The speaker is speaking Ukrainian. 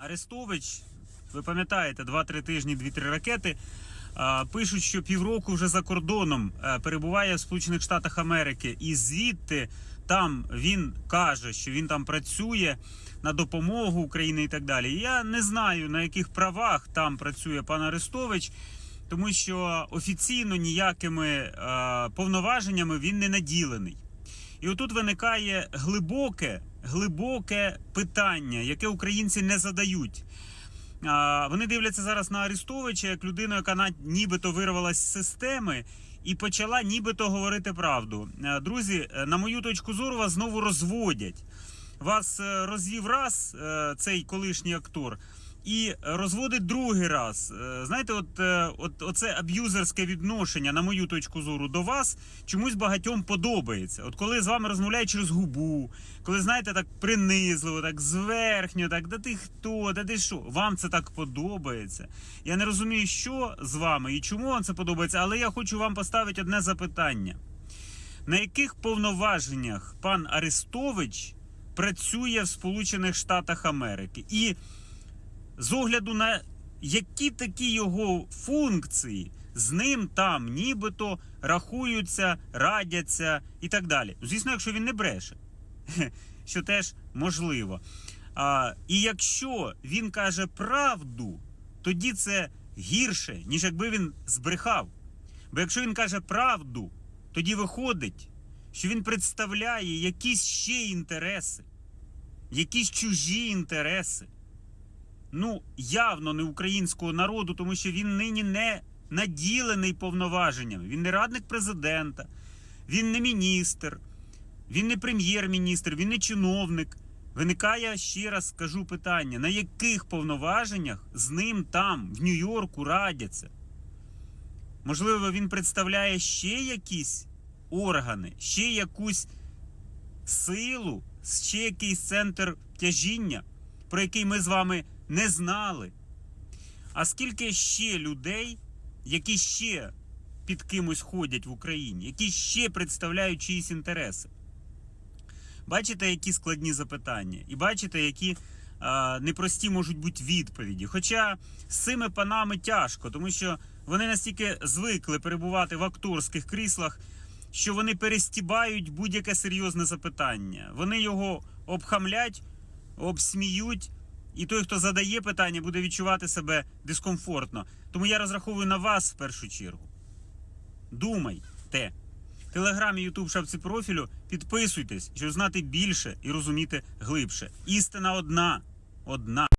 Арестович, ви пам'ятаєте, 2-3 тижні, 2-3 ракети. Пишуть, що півроку вже за кордоном е, перебуває в Сполучених Штатах Америки, і звідти там він каже, що він там працює на допомогу Україні і так далі. Я не знаю на яких правах там працює пан Арестович, тому що офіційно ніякими е, повноваженнями він не наділений. І отут виникає глибоке, глибоке питання, яке українці не задають. Вони дивляться зараз на Арестовича як людину, яка нібито вирвалась з системи і почала нібито говорити правду. Е, Друзі, е, на мою точку зору, вас знову розводять. Вас е, розвів раз цей колишній актор. І розводить другий раз. Е, Знаєте, от, е, от оце аб'юзерське відношення, на мою точку зору, до вас чомусь багатьом подобається. От коли з вами розмовляють через губу, коли знаєте, так принизливо, так зверхньо, так да ти хто, да ти що, вам це так подобається. Я не розумію, що з вами і чому вам це подобається, але я хочу вам поставити одне запитання: на яких повноваженнях пан Арестович працює в Сполучених Штатах Америки? І з огляду на які такі його функції з ним там нібито рахуються, радяться і так далі. Звісно, якщо він не бреше, що теж можливо. А, і якщо він каже правду, тоді це гірше, ніж якби він збрехав. Бо якщо він каже правду, тоді виходить, що він представляє якісь ще інтереси, якісь чужі інтереси ну, явно не українського народу, тому що він нині не наділений повноваженнями. Він не радник президента, він не міністр, він не прем'єр-міністр, він не чиновник. Виникає ще раз скажу питання: на яких повноваженнях з ним там, в Нью-Йорку, радяться? Можливо, він представляє ще якісь органи, ще якусь силу, ще якийсь центр тяжіння, про який ми з вами не знали. А скільки ще людей, які ще під кимось ходять в Україні, які ще представляють чиїсь інтереси? Бачите, які складні запитання, і бачите, які а, непрості можуть бути відповіді. Хоча з цими панами тяжко, тому що вони настільки звикли перебувати в акторських кріслах, що вони перестібають будь-яке серйозне запитання. Вони його обхамлять, обсміють, і той, хто задає питання, буде відчувати себе дискомфортно. Тому я розраховую на вас в першу чергу. Думайте. Телеграм і Ютуб шапці профілю. Підписуйтесь, щоб знати більше і розуміти глибше. Істина одна. Одна.